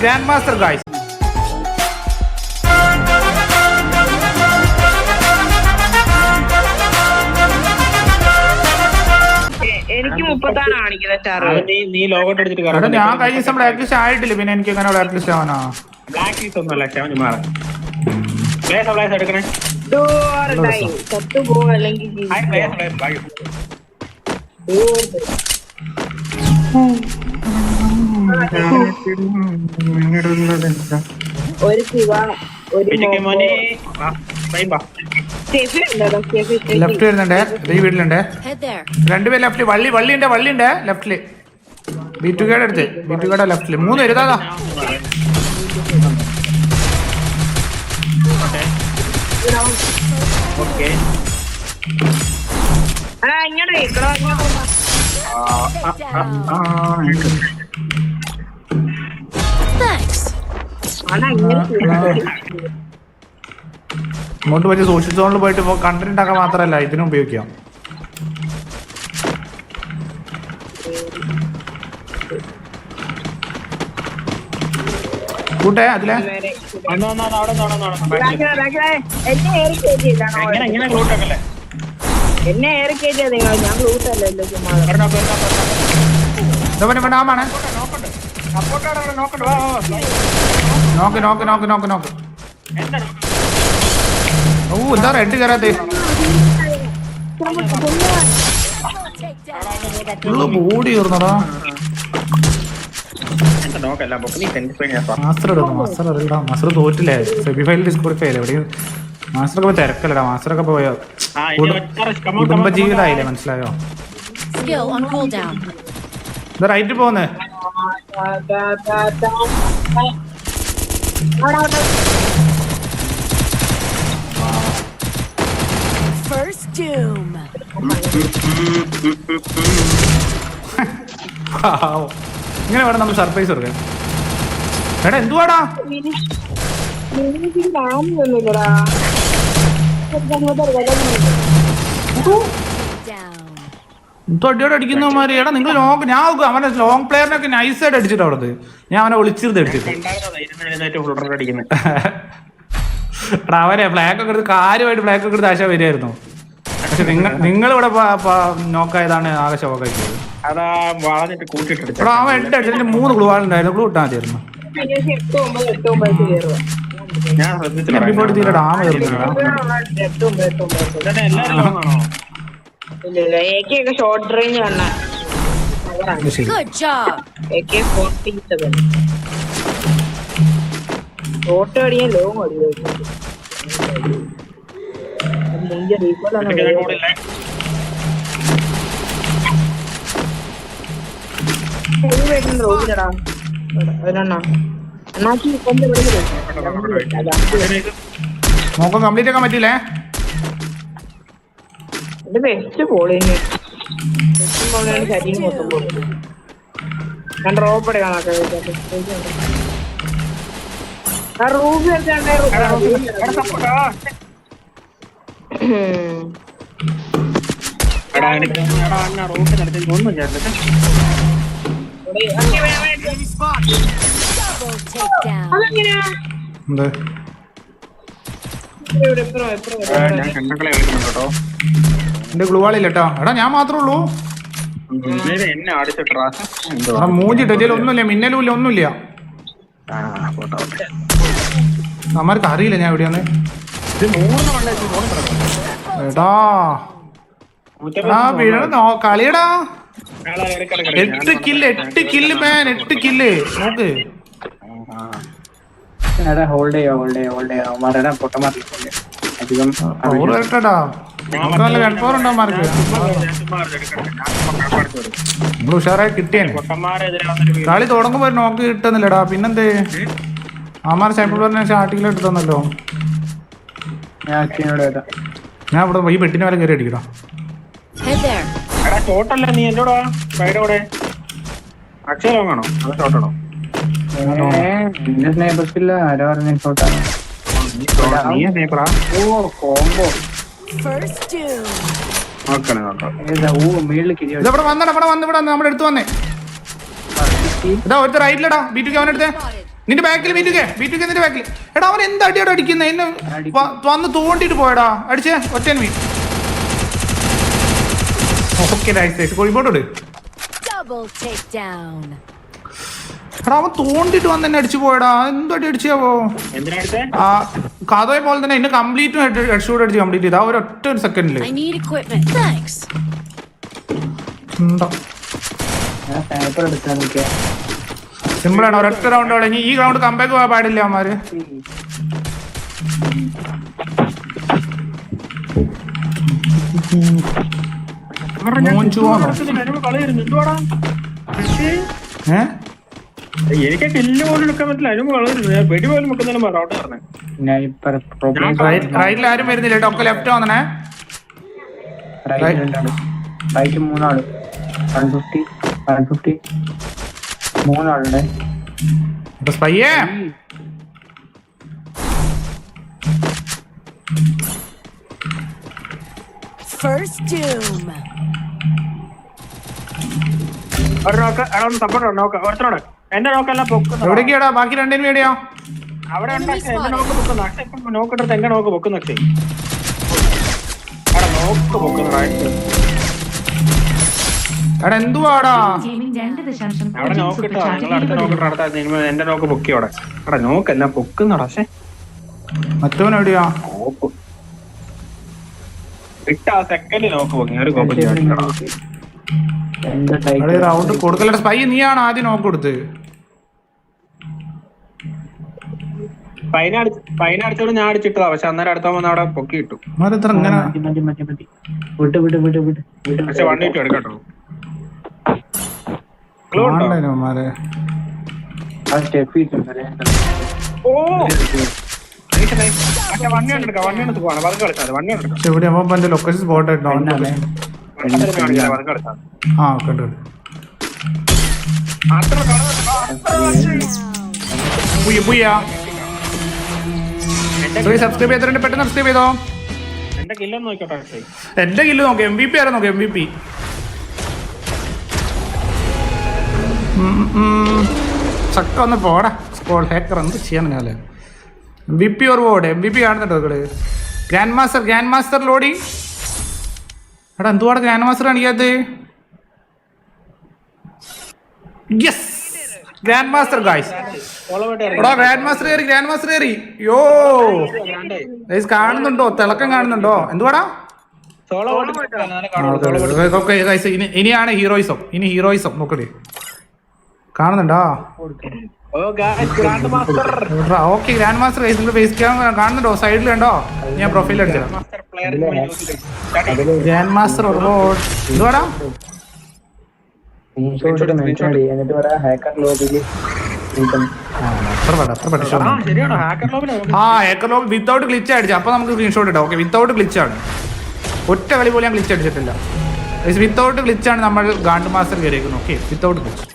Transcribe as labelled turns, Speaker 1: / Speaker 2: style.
Speaker 1: Grand master guys
Speaker 2: എനിക്ക് മുപ്പത്താറ് കാണിക്കുന്നത്
Speaker 3: ചാറ് നീ ലോഗോട്ട് എടുത്തിട്ട്
Speaker 1: എടാ ഞാൻ കഴിഞ്ഞ ദിവസം ബ്ലാക്ക് ലിസ്റ്റ് ആയിട്ടില്ല പിന്നെ എനിക്ക് എങ്ങനെ ബ്ലാക്ക് ലിസ്റ്റ് ആവാനാ.
Speaker 3: ബ്ലാക്ക് ലിസ്റ്റ് ഒന്നുമല്ല ക്ഷമ മാറാം പ്ലേസ് പ്ലേസ് എടുക്കണേ
Speaker 2: ചത്തു പോ അല്ലെങ്കിൽ ഒരു ശിവ ഉണ്ടോ?
Speaker 1: ലെഫ്റ്റ് വരുന്നുണ്ട്. ഈ വീട്ടിലുണ്ട്. രണ്ടുപേർ ലെഫ്റ്റിൽ വള്ളി വള്ളിയുണ്ട് വള്ളിയുണ്ട് ലെഫ്റ്റിൽ ബി ടു കേടെ അടുത്ത് ബി ടു കേടെ ലെഫ്റ്റിൽ മൂന്ന് പേര്
Speaker 3: ഓക്കേ.
Speaker 2: ആ ഇങ്ങോട്ട് ഇക്കടോ ഇങ്ങോട്ട് ചെയ്യ്.
Speaker 1: സോഷ്യൽ സോണിൽ പോയിട്ട് ഇപ്പോൾ കണ്ടന്റ് ഉണ്ടാക്കാൻ മാത്രമല്ല ഇതിനും ഉപയോഗിക്കാം. ഇവനെ അതിലെ
Speaker 2: എന്നെ
Speaker 3: സപ്പോർട്ടാണ് അവിടെ നോക്കണ്ട് വാ വാ, വാ.
Speaker 1: നോക്ക് നോക്ക് നോക്ക് നോക്ക് നോക്ക് ഓ എന്താ റെഡ് കയറാത്ത. ഉള്ളു ബോഡി കയറുന്നടാ മാസ്റ്റർ തോറ്റില്ലേ? സെമി ഫൈനൽ ഡിസ്ക്വാളിഫൈ ആയില്ലേ എവിടെയും മാസ്റ്റർ ഒക്കെ തിരക്കല്ലടാ. മാസ്റ്റർ ഒക്കെ പോയോ കുടുംബ ജീവിതമായില്ലേ മനസ്സിലായോ? റൈറ്റ് പോന്ന്.
Speaker 4: First doom.
Speaker 1: പാവം. ഇങ്ങനെ വേണം നമ്മൾ സർപ്രൈസ് കൊടുക്കാൻ. എടാ എന്തുവാടാ?
Speaker 4: അടിക്കുന്ന
Speaker 1: എന്തോ അടിയോടെ അടിക്കുന്നവന്മാര് എടാ നിങ്ങൾ ലോങ് ഞാൻ നോക്കും അവനെ ലോങ് പ്ലെയറിനൊക്കെ നൈസായിട്ട് അടിച്ചിട്ട് അവിടെ ഞാൻ അവനെ ഒളിച്ചിരുന്ന് അടിച്ചിട്ട് എടാ അവനെ ഫ്ലാഗ് ഒക്കെ എടുത്ത് കാര്യമായിട്ട് ഫ്ലാഗ് ഒക്കെ എടുത്ത് ആശ വരുമായിരുന്നു പക്ഷെ നിങ്ങൾ നിങ്ങൾ ഇവിടെ നോക്കായതാണ് ആകെ അവൻ എട്ട് മൂന്ന് ഗ്ലൂവാളുണ്ടായിരുന്നു ഗ്ലൂ ഇട്ടാൽ മതിയായിരുന്നു
Speaker 3: ഞാൻ ശ്രദ്ധിച്ചില്ല.
Speaker 1: തീരെ ഡാമ
Speaker 2: ഷോർട്ട് റേഞ്ച് ഷോർട്ട് അടിയാൻ ലോങ് അടിക്കും റോഡിലടാ അതിനെണ്ണ അണ്ണാച്ചി കൊണ്ട്
Speaker 1: കംപ്ലീറ്റ് ആക്കാൻ പറ്റില്ലേ
Speaker 2: ബെസ്റ്റ് ബോളിന് ശരീരം മൊത്തം പോകും ഞാൻ റോബടെ എടുക്കാൻ റൂബി വെച്ചാണ്ടേ
Speaker 1: എന്റെ ഗ്ലൂവാളില്ല കേട്ടോ എടാ ഞാൻ മാത്രമേ ഉള്ളൂ. മൂഞ്ചിട്ടില്ല മൂഞ്ചിട്ട് ഇതിൽ ഒന്നുമില്ല മിന്നലും ഇല്ല ഒന്നുമില്ല. നമ്മൾക്ക് അറിയില്ല ഞാൻ എവിടെയാന്ന്. എടാ. വീഴണ കളിയടാ. എട്ട് കില്ല് എട്ട് കില്ല് മാൻ എട്ട് കില്ല് നോക്ക്.
Speaker 5: ഹോൾഡ് ചെയ്യോ ഹോൾഡ് ചെയ്യോ ഹോൾഡ് ചെയ്യോ. അധികം
Speaker 1: വരട്ടെടാ. ഉണ്ടോ മാർക്ക് നമ്മൾ ഉഷാറായി കളി തുടങ്ങുമ്പോ നോക്ക് കിട്ടുന്നില്ലടാ. പിന്നെന്തേ? ആമാർ പറഞ്ഞ സ്റ്റാർട്ടിങ്ങിൽ എടുത്തന്നല്ലോ
Speaker 5: ഞാൻ
Speaker 1: ഞാൻ ഇവിടെ ഈ പെട്ടിന് വരെ കയറി അടിക്കടാ.
Speaker 3: ഷോട്ടല്ല നീ? സൈഡ് കൂടെ. അക്ഷയ ലോങ്ങാണോ അത് ഷോട്ടാണോ
Speaker 5: മേളിൽ
Speaker 1: വന്നടാ ഇവിടെ വന്ന് ഇവിടെ വന്ന് നമ്മുടെ അടുത്ത് വന്നേ. ഇതാ ഒരു റൈറ്റിലടാ ബി ടു കെ അവനെടുത്തേ. നിന്റെ ബാക്കിൽ B two K B two K നിന്റെ ബാക്കിൽ. എടാ അവൻ എന്ത് അടിയോടെ അടിക്കുന്നത് എന്നെ വന്ന് തോണ്ടിട്ട് പോയടാ. അടിച്ചേ ഒറ്റ മീ ഓക്കെ നൈസ് കോഴിക്കോട്ടോട്
Speaker 4: Double takedown.
Speaker 1: എടാ അവൻ തോണ്ടിട്ട് വന്ന് എന്നെ അടിച്ചു പോയടാ. എന്തോ അടി അടിച്ചാവോ?
Speaker 3: അടുത്തേ
Speaker 1: ആ കഥയെ പോലെ തന്നെ എന്നെ കംപ്ലീറ്റും ഹെഡ് ഷൂട്ട് അടിച്ച് കംപ്ലീറ്റ് ചെയ്താ. ഒരു ഒറ്റ ഒരു
Speaker 4: സെക്കൻഡിൽ എന്താ.
Speaker 1: ഉണ്ടോ?
Speaker 5: പേപ്പർ എടുക്കാൻ
Speaker 1: സിമ്പിളാണ്. ഒരൊറ്റ റൗണ്ട് കളഞ്ഞ് ഈ റൗണ്ട് കമ്പാക്ക് പോകാൻ പാടില്ല അവന്മാര്. മോഞ്ചു ആണോ?
Speaker 3: കളി വരുന്നു എന്തുവാടാ?
Speaker 1: ഏ?
Speaker 3: എനിക്ക് കില്ല് പോലും എടുക്കാൻ പറ്റില്ല. അതിന് വെടി പോലും വെക്കുന്നതിന് റൗണ്ട് പറഞ്ഞേ
Speaker 5: സ്നൈപ്പർ പ്രോബ്ലം
Speaker 1: റൈറ്റിൽ ആരും വരുന്നില്ല കേട്ടോ. ഒക്കെ ലെഫ്റ്റ് വന്നേ
Speaker 5: റൈറ്റ് രണ്ടാൾ. റൈറ്റ് മൂന്നാൾ. വൺ ഫിഫ്റ്റി വൺ ഫിഫ്റ്റി മൂന്നാളുടെ
Speaker 1: പയ്യേ.
Speaker 4: First doom.
Speaker 3: ഒരു നോക്ക് എടാ ഒന്ന് സപ്പോർട്ട് നോക്ക് ഒരുത്തരോട് എന്റെ നോക്കല്ല പൊക്കുന്നു
Speaker 1: എവിടേക്കാടാ ബാക്കി രണ്ടിനും വേണ്ടിയോ
Speaker 3: അവിടെ ഉണ്ട് അക്ഷയ്. എന്റെ നോക്ക് പൊക്കുന്നു ഇപ്പം നോക്കിട്ടെടുത്ത് എന്റെ നോക്ക് പൊക്കുന്നു അക്ഷയ് എടാ നോക്ക് പൊക്കുന്നു.
Speaker 1: എടാ എന്തുവാടാ?
Speaker 3: അവിടെ നോക്കിട്ടോ നിങ്ങൾ അടുത്ത എന്റെ നോക്ക് പൊക്കി അവിടെ. എടാ നോക്കല്ല പൊക്കുന്നടാ പക്ഷേ
Speaker 1: മറ്റവൻ എവിടെയാ?
Speaker 3: നോക്ക്. ഇട്ട സെക്കൻഡ് നോക്ക് പൊങ്ങി ഒരു കോപ്പം ചെയ്യാൻ
Speaker 5: എന്താ
Speaker 1: എടാ റൗണ്ട് സ്പൈ നീയാണ് ആദ്യം നോക്ക് കൊടുത്ത്.
Speaker 3: ഞാൻ അടിച്ചിട്ടതാ. പക്ഷെ അന്നേരം അടുത്ത വന്ന് അവിടെ പൊക്കി ഇട്ടു. പക്ഷെ വണ്ടി എടുക്കട്ടോ.
Speaker 1: ഇവിടെ അപ്പൊ എന്റെ ലൊക്കേഷൻ സ്പോട്ട് ആയിട്ടോ ആ കണ്ടു സബ്സ്ക്രൈബ് ചെയ്തിട്ടുണ്ട് പെട്ടെന്ന് സബ്സ്ക്രൈബ് ചെയ്തോ.
Speaker 3: എന്റെ
Speaker 1: കില്ല് നോക്ക് എം വി പി ആരാ നോക്ക് എം വി പി ചക്ക ഒന്ന് പോടാ. സ്കോൾ ഹാക്കർ എന്ത് ചെയ്യാൻ ഞാൻ M B P or board M B P കാണുന്നുണ്ടോ നിങ്ങൾ grand master grand master loading എടാ എന്തുവാണ് ഗ്രാൻഡ് മാസ്റ്റർ കാണിക്കാത്ത യെസ് ഗ്രാൻഡ് മാസ്റ്റർ ഗായ്സ് എടാ ഗ്രാൻഡ് മാസ്റ്റർ കയറി ഗ്രാൻഡ് മാസ്റ്റർ കയറി. യോ! ഗൈസ് കാണുന്നുണ്ടോ? തിളക്കം കാണുന്നുണ്ടോ? എന്തുവാടാ? ഇനിയാണ് ഹീറോയിസം ഇനി ഹീറോയിസം നോക്കട്ടെ കാണുന്നുണ്ടോ?
Speaker 3: ഓ guys grand master
Speaker 1: okay grand master നിങ്ങൾ ഫേസ് ക്യാം കാണുന്നുണ്ടോ? സൈഡിൽ കണ്ടോ? ഞാൻ പ്രൊഫൈൽ അടിച്ചു
Speaker 3: മാസ്റ്റർ പ്ലെയർ
Speaker 1: ഗ്രാൻഡ് മാസ്റ്റർ ഒരുപാട് എന്തുവാടാ
Speaker 3: ആ ശരിയാണോ? ഹാക്കർ
Speaker 1: ലോബ് വിത്തൗട്ട് ഗ്ലിച്ച് അടിച്ചു. അപ്പൊ നമുക്ക് സ്ക്രീൻഷോട്ട് ഇടാം. ഓക്കെ വിത്തൗട്ട് ഗ്ലിച്ച് ആണ്. ഒറ്റ കളി പോലും ഞാൻ ഗ്ലിച്ച് അടിച്ചിട്ടില്ല. വിത്തൗട്ട് ഗ്ലിച്ച് ആണ് നമ്മൾ ഗാണ്ട് മാസ്റ്റർ കയറിയിരിക്കുന്നത് ഓക്കെ വിത്തൗട്ട് ഗ്ലിച്ച്